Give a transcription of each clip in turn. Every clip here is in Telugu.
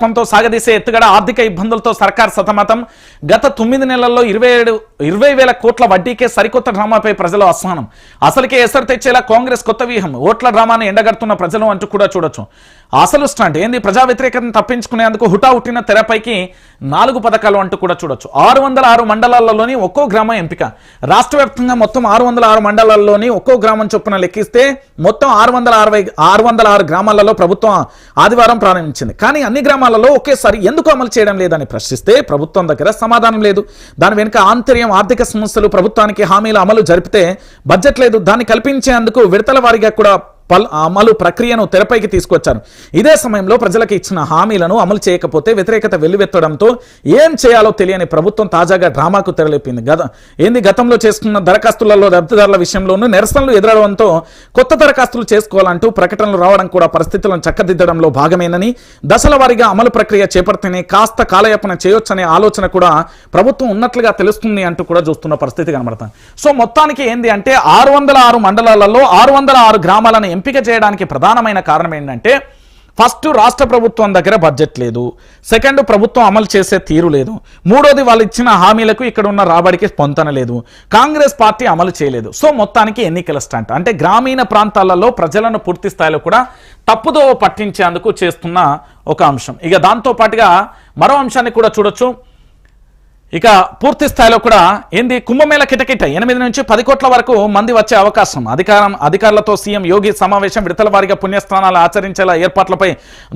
ప్రభుత్వంతో సాగదీసే ఎత్తుగడ ఆర్థిక ఇబ్బందులతో సర్కార్ సతమతం. గత తొమ్మిది నెలల్లో ఇరవై ఏడు ఇరవై వేల కోట్ల వడ్డీకే సరికొత్త డ్రామాపై ప్రజలు అసహనం. అసలుకే ఎసరు తెచ్చేలా కాంగ్రెస్ కొత్త వ్యూహం. ఓట్ల డ్రామాను ఎండగడుతున్న ప్రజలు అంటూ కూడా చూడొచ్చు. అసలు స్టాంట్. ఏంది? ప్రజా వ్యతిరేకతను తప్పించుకునేందుకు హుటాహుట్టిన తెరపైకి నాలుగు పథకాలు అంటూ కూడా చూడొచ్చు. ఆరు వందల ఆరు మండలాల్లోని ఒక్కో గ్రామం ఎంపిక. రాష్ట్ర వ్యాప్తంగా మొత్తం ఆరు వందల ఆరు మండలాల్లోని ఒక్కో గ్రామం చొప్పున లెక్కిస్తే మొత్తం ఆరు వందల అరవై ఆరు వందల ఆరు గ్రామాలలో ప్రభుత్వం ఆదివారం ప్రారంభించింది. కానీ అన్ని గ్రామాలలో ఒకేసారి ఎందుకు అమలు చేయడం లేదని ప్రశ్నిస్తే ప్రభుత్వం దగ్గర సమాధానం లేదు. దాని వెనుక ఆంతర్యం ఆర్థిక సమస్యలు ప్రభుత్వానికి హామీల అమలు జరిపితే బడ్జెట్ లేదు. దాన్ని కల్పించేందుకు విడతల వారీగా కూడా పల్ అమలు ప్రక్రియను తెరపైకి తీసుకొచ్చారు. ఇదే సమయంలో ప్రజలకు ఇచ్చిన హామీలను అమలు చేయకపోతే వ్యతిరేకత వెల్లువెత్తడంతో ఏం చేయాలో తెలియని ప్రభుత్వం తాజాగా డ్రామాకు తెరలేపింది. గత ఏంది గతంలో చేసుకున్న దరఖాస్తులలో రద్దుదారుల విషయంలోనూ నిరసనలు ఎదురవడంతో కొత్త దరఖాస్తులు చేసుకోవాలంటూ ప్రకటనలు రావడం కూడా పరిస్థితులను చక్కదిద్దడంలో భాగమేనని దశల వారీగా అమలు ప్రక్రియ చేపడితేనే కాస్త కాలయాపన చేయొచ్చనే ఆలోచన కూడా ప్రభుత్వం ఉన్నట్లుగా తెలుస్తుంది అంటూ కూడా చూస్తున్న పరిస్థితి కనబడతాం సో మొత్తానికి ఏంది అంటే ఆరు వందల ఆరు మండలాలలో ఆరు వందల ఆరు గ్రామాలను ఎంపిక చేయడానికి ప్రధానమైన కారణం ఏంటంటే ఫస్ట్ రాష్ట్ర ప్రభుత్వం దగ్గర బడ్జెట్ లేదు. సెకండ్ ప్రభుత్వం అమలు చేసే తీరు లేదు. మూడోది వాళ్ళు ఇచ్చిన హామీలకు ఇక్కడ ఉన్న రాబడికి పొంతన లేదు. కాంగ్రెస్ పార్టీ అమలు చేయలేదు. సో మొత్తానికి ఎన్నికల స్టాంట్. అంటే గ్రామీణ ప్రాంతాలలో ప్రజలను పూర్తి స్థాయిలో కూడా తప్పుదో పట్టించేందుకు చేస్తున్న ఒక అంశం. ఇక దాంతో పాటుగా మరో అంశాన్ని కూడా చూడొచ్చు. ఇక పూర్తి స్థాయిలో కూడా ఏంది? కుంభమేళ కిటకిట. ఎనిమిది నుంచి పది కోట్ల వరకు మంది వచ్చే అవకాశం. అధికారం అధికారులతో సీఎం యోగి సమావేశం విడతల వారిగా పుణ్యస్నానాలు ఆచరించేలా ఏర్పాట్లపై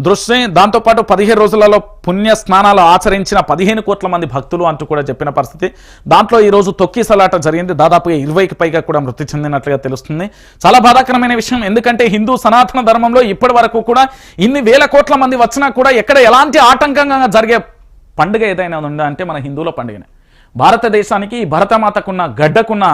దృష్టి. దాంతోపాటు పదిహేను రోజులలో పుణ్య స్నానాలు ఆచరించిన పదిహేను కోట్ల మంది భక్తులు అంటూ కూడా చెప్పిన పరిస్థితి. దాంట్లో ఈ రోజు తొక్కిసలాట జరిగింది. దాదాపుగా ఇరవైకి పైగా కూడా మృతి చెందినట్లుగా తెలుస్తుంది. చాలా బాధాకరమైన విషయం. ఎందుకంటే హిందూ సనాతన ధర్మంలో ఇప్పటి వరకు కూడా ఇన్ని వేల కోట్ల మంది వచ్చినా కూడా ఎక్కడ ఎలాంటి ఆటంకంగా జరిగే పండుగ ఏదైనా ఉందా అంటే మన హిందువుల పండుగనే. భారతదేశానికి భరతమాతకున్న గడ్డకున్న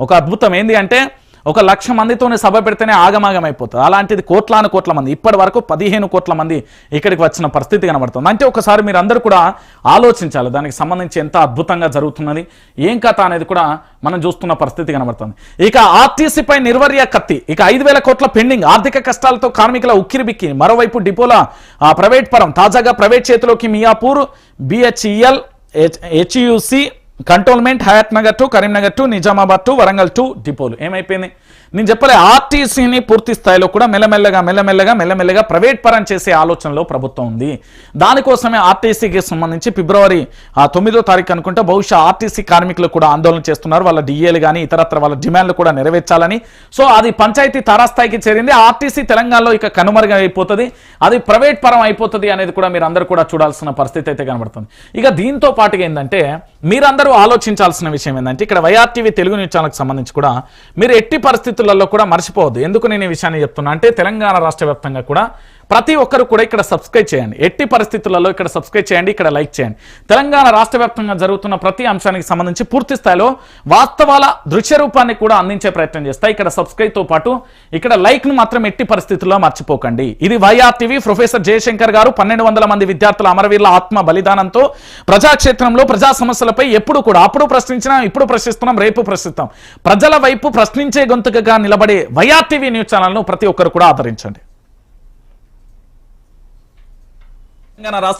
ఒక అద్భుతం ఏంది అంటే ఒక లక్ష మందితోనే సభ పెడితేనే ఆగమాగం అయిపోతుంది అలాంటిది కోట్లాను కోట్ల మంది ఇప్పటి వరకు పదిహేను కోట్ల మంది ఇక్కడికి వచ్చిన పరిస్థితి కనబడుతుంది. అంటే ఒకసారి మీరు అందరూ కూడా ఆలోచించాలి దానికి సంబంధించి ఎంత అద్భుతంగా జరుగుతున్నది ఏం కథ అనేది కూడా మనం చూస్తున్న పరిస్థితి కనబడుతుంది. ఇక ఆర్టీసీపై నిర్వర్య కత్తి ఇక ఐదు వేల కోట్ల పెండింగ్ ఆర్థిక కష్టాలతో కార్మికుల ఉక్కిరిబిక్కి మరోవైపు డిపోల ఆ, ప్రైవేట్ పరం తాజాగా ప్రైవేట్ చేతిలోకి Miyapur BHEL HCU cantonment Hayathnagar two Karimnagar two Nizamabad two Warangal two డిపోలు. ఏమైపోయింది? నేను చెప్పలే ఆర్టీసీని పూర్తి స్థాయిలో కూడా మెల్లమెల్లగా మెల్లమెల్లగా మెల్లమెల్లగా ప్రైవేట్ పరం చేసే ఆలోచనలో ప్రభుత్వం ఉంది. దానికోసమే ఆర్టీసీకి సంబంధించి ఫిబ్రవరి ఆ తొమ్మిదో తారీఖు అనుకుంటే బహుశా ఆర్టీసీ కార్మికులు కూడా ఆందోళన చేస్తున్నారు. వాళ్ళ డిఏలు కానీ ఇతరత్ర వాళ్ళ డిమాండ్లు కూడా నెరవేర్చాలని. సో అది పంచాయతీ తారాస్థాయికి చేరింది. ఆర్టీసీ తెలంగాణలో ఇక కనుమరుగా అయిపోతుంది అది ప్రైవేట్ పరం అయిపోతుంది అనేది కూడా మీరు అందరూ కూడా చూడాల్సిన పరిస్థితి అయితే కనబడుతుంది. ఇక దీంతో పాటుగా ఏంటంటే మీరందరూ ఆలోచించాల్సిన విషయం ఏంటంటే ఇక్కడ వైఆర్టీవీ తెలుగు న్యూస్ ఛానల్కి సంబంధించి కూడా మీరు ఎట్టి పరిస్థితులలో కూడా మర్చిపోవద్దు. ఎందుకు నేను ఈ విషయాన్ని చెప్తున్నా అంటే తెలంగాణ రాష్ట్ర వ్యాప్తంగా కూడా ప్రతి ఒక్కరు కూడా ఇక్కడ సబ్స్క్రైబ్ చేయండి. ఎట్టి పరిస్థితులలో ఇక్కడ సబ్స్క్రైబ్ చేయండి ఇక్కడ లైక్ చేయండి. తెలంగాణ రాష్ట్ర వ్యాప్తంగా జరుగుతున్న ప్రతి అంశానికి సంబంధించి పూర్తి స్థాయిలో వాస్తవాల దృశ్య రూపాన్ని కూడా అందించే ప్రయత్నం చేస్తాయి ఇక్కడ సబ్స్క్రైబ్తో పాటు ఇక్కడ లైక్ను మాత్రం ఎట్టి పరిస్థితుల్లో మర్చిపోకండి. ఇది వైఆర్టీవీ ప్రొఫెసర్ జయశంకర్ గారు పన్నెండు వందల మంది విద్యార్థుల అమరవీరుల ఆత్మ బలిదానంతో ప్రజాక్షేత్రంలో ప్రజా సమస్యలపై ఎప్పుడు కూడా అప్పుడు ప్రశ్నించినా ఇప్పుడు ప్రశ్నిస్తున్నాం రేపు ప్రశ్నిస్తాం. ప్రజల వైపు ప్రశ్నించే గొంతుకగా నిలబడే వైఆర్టీవీ న్యూస్ ఛానల్ను ప్రతి ఒక్కరు కూడా ఆదరించండి. తెలంగాణ రాష్ట్ర